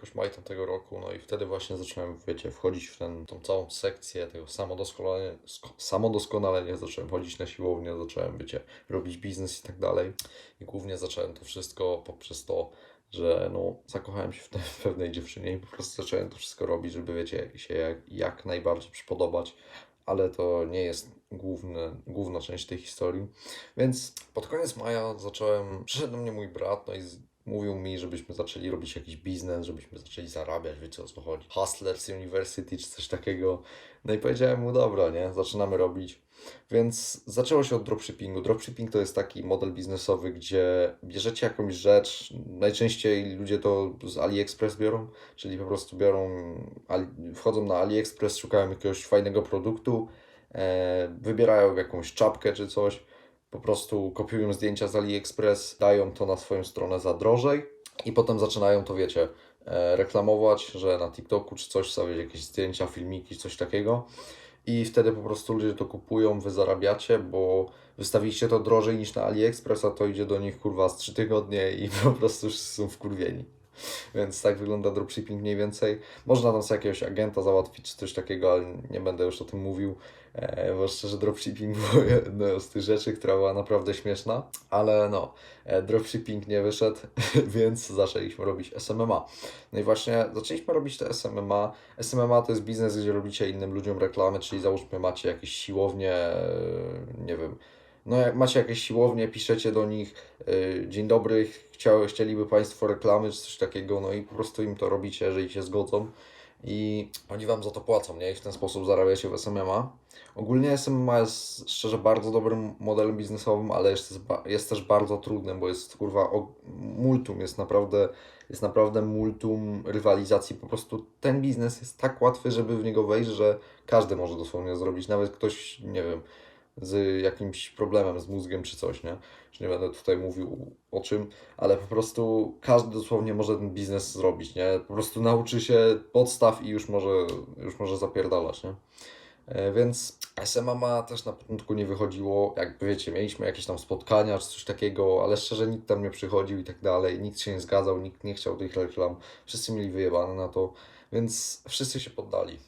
jakoś maj tamtego roku, no i wtedy właśnie zacząłem, wiecie, wchodzić w ten, tą całą sekcję tego samodoskonalenia, sko- samodoskonalenia, zacząłem chodzić na siłownię, zacząłem, wiecie, robić biznes i tak dalej. I głównie zacząłem to wszystko poprzez to, że no, zakochałem się w, te, w pewnej dziewczynie i po prostu zacząłem to wszystko robić, żeby, wiecie, się jak, jak najbardziej przypodobać, ale to nie jest główny, główna część tej historii. Więc pod koniec maja zacząłem, przyszedł do mnie mój brat, no i z, mówił mi, żebyśmy zaczęli robić jakiś biznes, żebyśmy zaczęli zarabiać, wiecie o co chodzi. Hustlers University czy coś takiego. No i powiedziałem mu, dobra, nie, zaczynamy robić. Więc zaczęło się od dropshippingu. Dropshipping to jest taki model biznesowy, gdzie bierzecie jakąś rzecz, najczęściej ludzie to z AliExpress biorą, czyli po prostu biorą, wchodzą na AliExpress, szukają jakiegoś fajnego produktu, e, wybierają jakąś czapkę czy coś, po prostu kopiują zdjęcia z AliExpress, dają to na swoją stronę za drożej i potem zaczynają to, wiecie, e, reklamować, że na TikToku czy coś sobie jakieś zdjęcia, filmiki, coś takiego i wtedy po prostu ludzie to kupują, wy zarabiacie, bo wystawiliście to drożej niż na AliExpress, a to idzie do nich kurwa z 3 tygodnie i po prostu wszyscy są wkurwieni. Więc tak wygląda dropshipping mniej więcej. Można tam sobie jakiegoś agenta załatwić czy coś takiego, ale nie będę już o tym mówił, e, bo szczerze dropshipping był jedną z tych rzeczy, która była naprawdę śmieszna, ale no, e, dropshipping nie wyszedł, więc zaczęliśmy robić SMMA. No i właśnie zaczęliśmy robić te SMMA. SMMA to jest biznes, gdzie robicie innym ludziom reklamy, czyli załóżmy macie jakieś siłownie, e, nie wiem, no jak macie jakieś siłownie, piszecie do nich, y, dzień dobry, chciały, chcieliby Państwo reklamy czy coś takiego, no i po prostu im to robicie, jeżeli się zgodzą i oni Wam za to płacą, nie? I w ten sposób zarabiacie w SMMA. Ogólnie SMMA jest szczerze bardzo dobrym modelem biznesowym, ale jest, jest też bardzo trudnym, bo jest kurwa multum, jest naprawdę, jest naprawdę multum rywalizacji. Po prostu ten biznes jest tak łatwy, żeby w niego wejść, że każdy może dosłownie zrobić, nawet ktoś, nie wiem, z jakimś problemem z mózgiem czy coś, nie? Już nie będę tutaj mówił o czym, ale po prostu każdy dosłownie może ten biznes zrobić, nie? Po prostu nauczy się podstaw i już może, już może zapierdalać, nie? E, Więc SMMA też na początku nie wychodziło, jakby wiecie, mieliśmy jakieś tam spotkania czy coś takiego, ale szczerze nikt tam nie przychodził i tak dalej, nikt się nie zgadzał, nikt nie chciał tych reklam, wszyscy mieli wyjebane na to, więc wszyscy się poddali.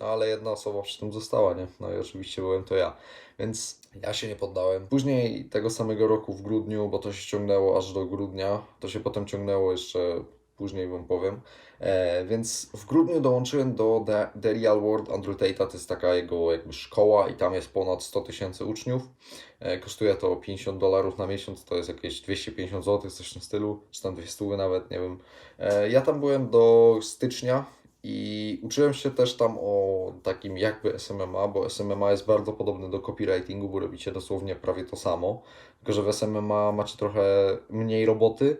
No ale jedna osoba przy tym została, nie? No i oczywiście byłem to ja. Więc ja się nie poddałem. Później tego samego roku w grudniu, bo to się ciągnęło aż do grudnia, to się potem ciągnęło jeszcze później wam powiem. E, więc w grudniu dołączyłem do The, The Real World Andrew Tate'a, to jest taka jego jakby szkoła i tam jest ponad 100 tysięcy uczniów. E, kosztuje to 50 dolarów na miesiąc, to jest jakieś 250 zł, coś w tym stylu, czy tam 200 nawet, nie wiem. E, ja tam byłem do stycznia, i uczyłem się też tam o takim jakby SMMA, bo SMMA jest bardzo podobny do copywritingu, bo robicie dosłownie prawie to samo. Tylko, że w SMMA macie trochę mniej roboty,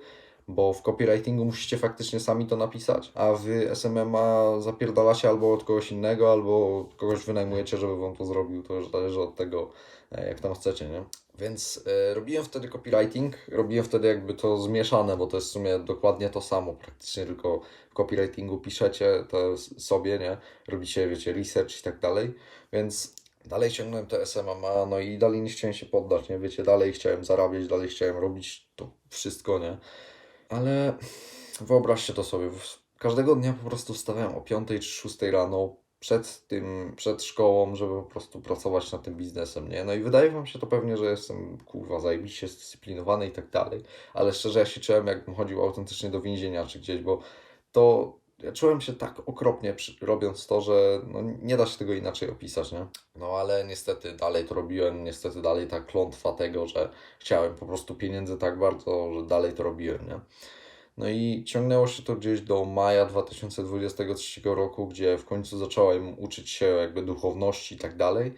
bo w copywritingu musicie faktycznie sami to napisać, a w SMMA zapierdalacie albo od kogoś innego, albo kogoś wynajmujecie, żeby wam to zrobił. To już zależy od tego, jak tam chcecie, nie? Więc e, robiłem wtedy copywriting, robiłem wtedy jakby to zmieszane, bo to jest w sumie dokładnie to samo, praktycznie tylko w copywritingu piszecie to sobie, nie? Robicie, wiecie, research i tak dalej, więc dalej ciągnąłem te SMMA, no i dalej nie chciałem się poddać, nie? Wiecie, dalej chciałem zarabiać, dalej chciałem robić to wszystko, nie? Ale wyobraźcie to sobie, każdego dnia po prostu wstawałem o 5 czy 6 rano przed tym, przed szkołą, żeby po prostu pracować nad tym biznesem, nie? No i wydaje wam się to pewnie, że jestem, kurwa, zajebiście zdyscyplinowany i tak dalej, ale szczerze ja się czułem, jakbym chodził autentycznie do więzienia czy gdzieś, bo to ja czułem się tak okropnie przy, robiąc to, że no, nie da się tego inaczej opisać, nie? No ale niestety dalej to robiłem, niestety dalej ta klątwa tego, że chciałem po prostu pieniędzy tak bardzo, że dalej to robiłem, nie? No i ciągnęło się to gdzieś do maja 2023 roku, gdzie w końcu zacząłem uczyć się jakby duchowności i tak dalej.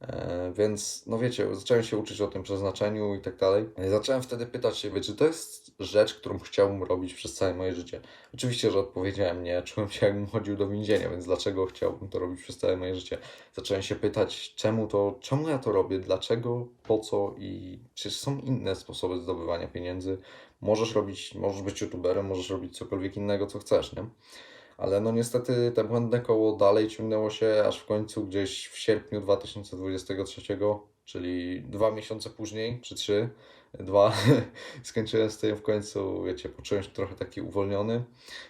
E, Więc, no wiecie, zacząłem się uczyć o tym przeznaczeniu i tak dalej. I Zacząłem wtedy pytać siebie, czy to jest rzecz, którą chciałbym robić przez całe moje życie. Oczywiście, że odpowiedziałem nie, czułem się jakbym chodził do więzienia, więc dlaczego chciałbym to robić przez całe moje życie? Zacząłem się pytać, czemu to, czemu ja to robię, dlaczego, po co i czy są inne sposoby zdobywania pieniędzy. Możesz robić, możesz być youtuberem, możesz robić cokolwiek innego, co chcesz, nie? Ale no niestety te błędne koło dalej ciągnęło się, aż w końcu gdzieś w sierpniu 2023, czyli dwa miesiące później, czy trzy, Dwa, skończyłem z tym w końcu, wiecie, poczułem się trochę taki uwolniony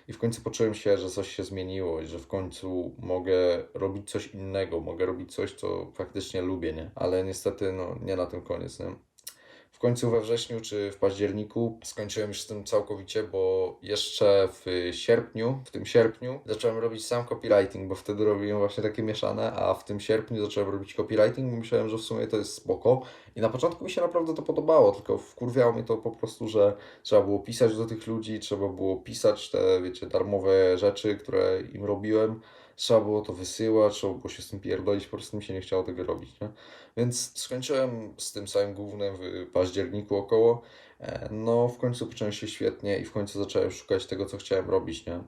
i w końcu poczułem się, że coś się zmieniło i że w końcu mogę robić coś innego, mogę robić coś, co faktycznie lubię, nie? Ale niestety, no, nie na tym koniec, nie? W końcu we wrześniu czy w październiku skończyłem już z tym całkowicie, bo jeszcze w sierpniu, w tym sierpniu zacząłem robić sam copywriting, bo wtedy robiłem właśnie takie mieszane, a w tym sierpniu zacząłem robić copywriting, bo myślałem, że w sumie to jest spoko. I na początku mi się naprawdę to podobało, tylko wkurwiało mnie to po prostu, że trzeba było pisać do tych ludzi, trzeba było pisać te, wiecie, darmowe rzeczy, które im robiłem, trzeba było to wysyłać, trzeba było się z tym pierdolić, po prostu mi się nie chciało tego robić, nie? Więc skończyłem z tym samym głównym w październiku około. E, No, w końcu począłem się świetnie i w końcu zacząłem szukać tego, co chciałem robić, nie?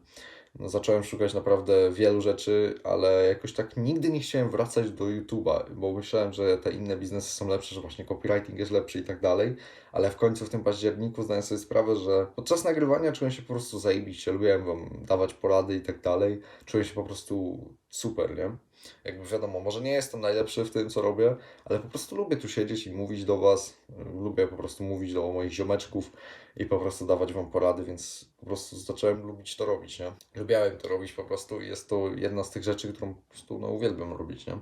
No, zacząłem szukać naprawdę wielu rzeczy, ale jakoś tak nigdy nie chciałem wracać do YouTube'a, bo myślałem, że te inne biznesy są lepsze, że właśnie copywriting jest lepszy i tak dalej, ale w końcu w tym październiku zdałem sobie sprawę, że podczas nagrywania czułem się po prostu zajebiście, lubiłem Wam dawać porady i tak dalej, czułem się po prostu super, nie? Jakby wiadomo, może nie jestem najlepszy w tym, co robię, ale po prostu lubię tu siedzieć i mówić do Was. Lubię po prostu mówić do moich ziomeczków i po prostu dawać Wam porady, więc po prostu zacząłem lubić to robić, nie? Lubiałem to robić po prostu i jest to jedna z tych rzeczy, którą po prostu no, uwielbiam robić, nie?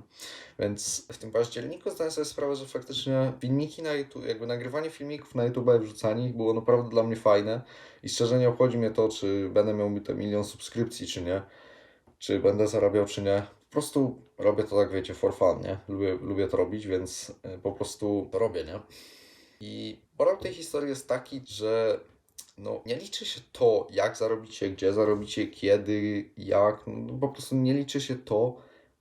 Więc w tym październiku zdałem sobie sprawę, że faktycznie filmiki na YouTube, jakby nagrywanie filmików na YouTube i wrzucanie ich było naprawdę dla mnie fajne i szczerze nie obchodzi mnie to, czy będę miał te milion subskrypcji, czy nie, czy będę zarabiał, czy nie. Po prostu robię to tak, wiecie, for fun, nie? Lubię, lubię to robić, więc y, po prostu to robię, nie? I morał tej historii jest taki, że no, nie liczy się to, jak zarobicie, gdzie zarobicie, kiedy, jak. No, po prostu nie liczy się to,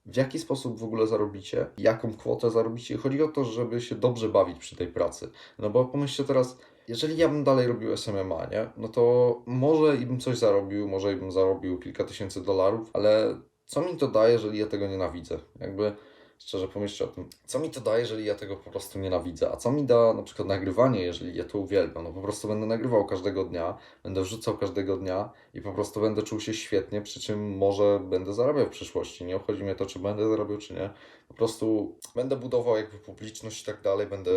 w jaki sposób w ogóle zarobicie, jaką kwotę zarobicie. Chodzi o to, żeby się dobrze bawić przy tej pracy. No bo pomyślcie teraz, jeżeli ja bym dalej robił SMMA, nie? No to może i bym coś zarobił, może i bym zarobił kilka tysięcy dolarów, ale co mi to daje, jeżeli ja tego nienawidzę? Jakby szczerze pomyślcie o tym. Co mi to daje, jeżeli ja tego po prostu nienawidzę? A co mi da na przykład nagrywanie, jeżeli ja to uwielbiam? No po prostu będę nagrywał każdego dnia, będę wrzucał każdego dnia i po prostu będę czuł się świetnie, przy czym może będę zarabiał w przyszłości. Nie obchodzi mnie to, czy będę zarabiał, czy nie. Po prostu będę budował jakby publiczność i tak dalej, będę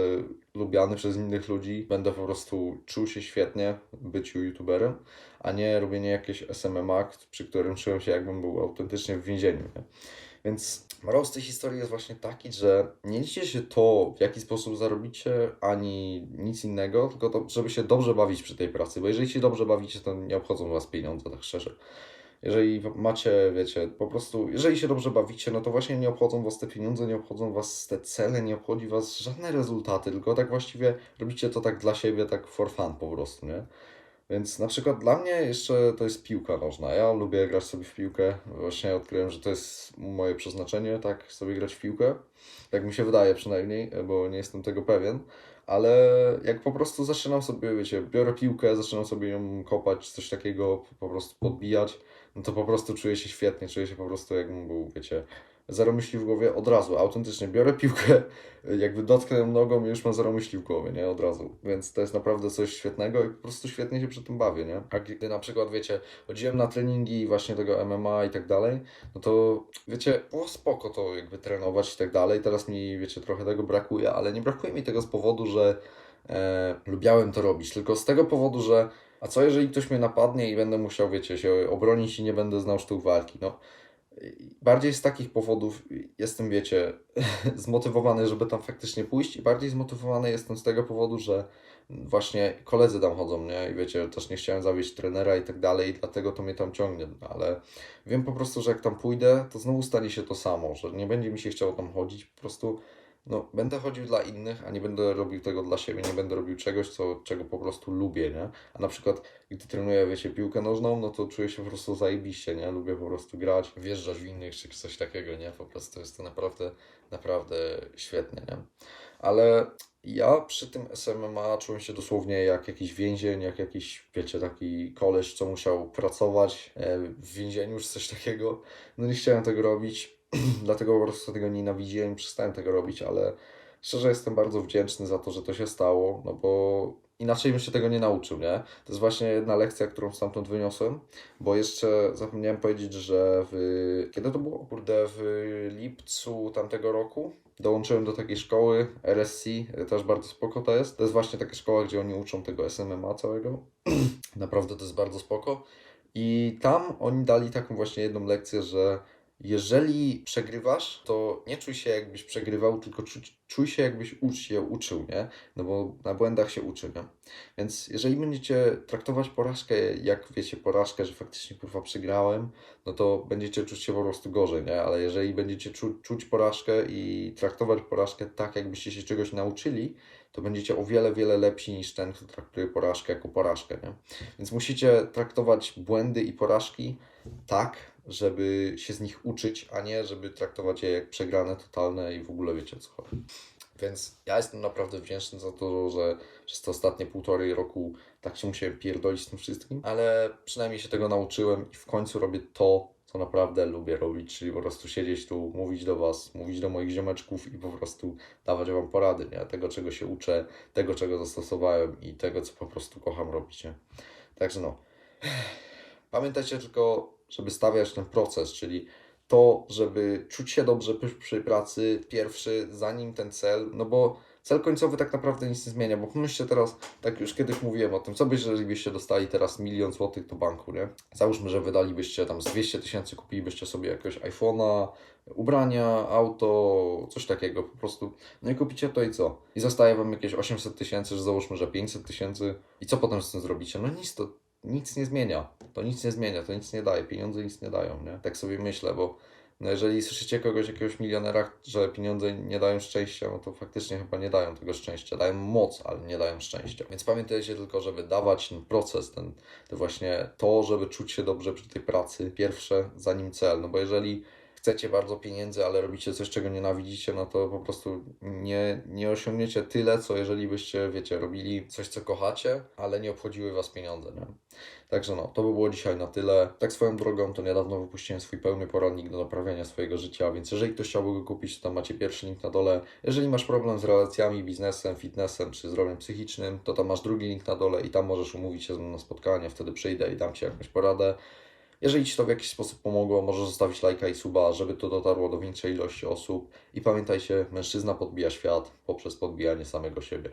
lubiany przez innych ludzi, będę po prostu czuł się świetnie w byciu youtuberem, a nie robienie jakieś SMMA, przy którym czułem się jakbym był autentycznie w więzieniu. Nie? Więc morał tej historii jest właśnie taki, że nie liczy się to, w jaki sposób zarobicie, ani nic innego, tylko to, żeby się dobrze bawić przy tej pracy, bo jeżeli się dobrze bawicie, to nie obchodzą Was pieniądze, tak szczerze. Jeżeli macie, wiecie, po prostu, jeżeli się dobrze bawicie, no to właśnie nie obchodzą Was te pieniądze, nie obchodzą Was te cele, nie obchodzi Was żadne rezultaty, tylko tak właściwie robicie to tak dla siebie, tak for fun po prostu, nie? Więc na przykład dla mnie jeszcze to jest piłka nożna. Ja lubię grać sobie w piłkę. Właśnie odkryłem, że to jest moje przeznaczenie, tak, sobie grać w piłkę. Tak mi się wydaje przynajmniej, bo nie jestem tego pewien. Ale jak po prostu zaczynam sobie, wiecie, biorę piłkę, zaczynam sobie ją kopać, coś takiego, po prostu podbijać, no to po prostu czuję się świetnie, czuję się po prostu jakbym był, wiecie, zero myśli w głowie od razu, autentycznie biorę piłkę, jakby dotknę nogą i już mam zero myśli w głowie, nie, od razu, więc to jest naprawdę coś świetnego i po prostu świetnie się przy tym bawię, nie, a gdy na przykład, wiecie, chodziłem na treningi właśnie tego MMA i tak dalej, no to, wiecie, było spoko to jakby trenować i tak dalej, teraz mi, wiecie, trochę tego brakuje, ale nie brakuje mi tego z powodu, że e, lubiałem to robić, tylko z tego powodu, że a co jeżeli ktoś mnie napadnie i będę musiał, wiecie, się obronić i nie będę znał sztuk walki, no bardziej z takich powodów jestem, wiecie, zmotywowany, żeby tam faktycznie pójść i bardziej zmotywowany jestem z tego powodu, że właśnie koledzy tam chodzą, nie? I wiecie, też nie chciałem zawieść trenera i tak dalej, dlatego to mnie tam ciągnie, ale wiem po prostu, że jak tam pójdę, to znowu stanie się to samo, że nie będzie mi się chciało tam chodzić, po prostu no, będę chodził dla innych, a nie będę robił tego dla siebie, nie będę robił czegoś, co, czego po prostu lubię, nie? A na przykład, gdy trenuję, wiecie, piłkę nożną, no to czuję się po prostu zajebiście, nie? Lubię po prostu grać, wjeżdżać w innych, czy coś takiego, nie? Po prostu jest to naprawdę, naprawdę świetnie, nie? Ale ja przy tym SMMA czułem się dosłownie jak jakiś więzień, jak jakiś, wiecie, taki koleś, co musiał pracować e, w więzieniu, czy coś takiego. No nie chciałem tego robić dlatego po prostu tego nienawidziłem i przestałem tego robić, ale szczerze jestem bardzo wdzięczny za to, że to się stało, no bo inaczej bym się tego nie nauczył, nie? To jest właśnie jedna lekcja, którą stamtąd wyniosłem, bo jeszcze zapomniałem powiedzieć, że w... Kiedy to było? Kurde, w lipcu tamtego roku dołączyłem do takiej szkoły RSC, też bardzo spoko to jest. To jest właśnie taka szkoła, gdzie oni uczą tego SMMA całego. Naprawdę to jest bardzo spoko. I tam oni dali taką właśnie jedną lekcję, że jeżeli przegrywasz, to nie czuj się jakbyś przegrywał, tylko czuj, czuj się jakbyś ucz się uczył, nie? No bo na błędach się uczy, nie? Więc jeżeli będziecie traktować porażkę jak, wiecie, porażkę, że faktycznie kurwa przegrałem, no to będziecie czuć się po prostu gorzej, nie? Ale jeżeli będziecie czu, czuć porażkę i traktować porażkę tak, jakbyście się czegoś nauczyli, to będziecie o wiele, wiele lepsi niż ten, kto traktuje porażkę jako porażkę, nie? Więc musicie traktować błędy i porażki tak, żeby się z nich uczyć, a nie żeby traktować je jak przegrane totalne i w ogóle wiecie co chodzi. Więc ja jestem naprawdę wdzięczny za to, że przez te ostatnie półtorej roku tak się musiałem pierdolić z tym wszystkim, ale przynajmniej się tego nauczyłem i w końcu robię to, co naprawdę lubię robić, czyli po prostu siedzieć tu, mówić do Was, mówić do moich ziomeczków i po prostu dawać Wam porady, nie? Tego, czego się uczę, tego, czego zastosowałem i tego, co po prostu kocham robić, nie? Także no. Pamiętajcie tylko, żeby stawiać ten proces, czyli to, żeby czuć się dobrze przy, pracy, pierwszy, zanim ten cel, no bo cel końcowy tak naprawdę nic nie zmienia, bo pomyślcie teraz, tak już kiedyś mówiłem o tym, co by, jeżeli byście dostali teraz milion złotych do banku, nie? Załóżmy, że wydalibyście tam z 200 tysięcy, kupilibyście sobie jakiegoś iPhone'a, ubrania, auto, coś takiego po prostu. No i kupicie to i co? I zostaje Wam jakieś 800 tysięcy, że załóżmy, że 500 tysięcy i co potem z tym zrobicie? No nic, to nic nie zmienia. To nic nie zmienia, to nic nie daje. Pieniądze nic nie dają, nie? Tak sobie myślę, bo no jeżeli słyszycie kogoś, jakiegoś milionera, że pieniądze nie dają szczęścia, no to faktycznie chyba nie dają tego szczęścia. Dają moc, ale nie dają szczęścia. Więc pamiętajcie tylko, żeby dawać ten proces, ten, to właśnie to, żeby czuć się dobrze przy tej pracy, pierwsze, zanim cel. No bo jeżeli chcecie bardzo pieniędzy, ale robicie coś, czego nienawidzicie, no to po prostu nie, nie osiągniecie tyle, co jeżeli byście, wiecie, robili coś, co kochacie, ale nie obchodziły Was pieniądze, nie? Także no, to by było dzisiaj na tyle. Tak swoją drogą, to niedawno wypuściłem swój pełny poradnik do naprawiania swojego życia, więc jeżeli ktoś chciałby go kupić, to macie pierwszy link na dole. Jeżeli masz problem z relacjami, biznesem, fitnessem czy zdrowiem psychicznym, to tam masz drugi link na dole i tam możesz umówić się ze mną na spotkanie, wtedy przyjdę i dam Ci jakąś poradę. Jeżeli Ci to w jakiś sposób pomogło, możesz zostawić lajka i suba, żeby to dotarło do większej ilości osób. I pamiętajcie, mężczyzna podbija świat poprzez podbijanie samego siebie.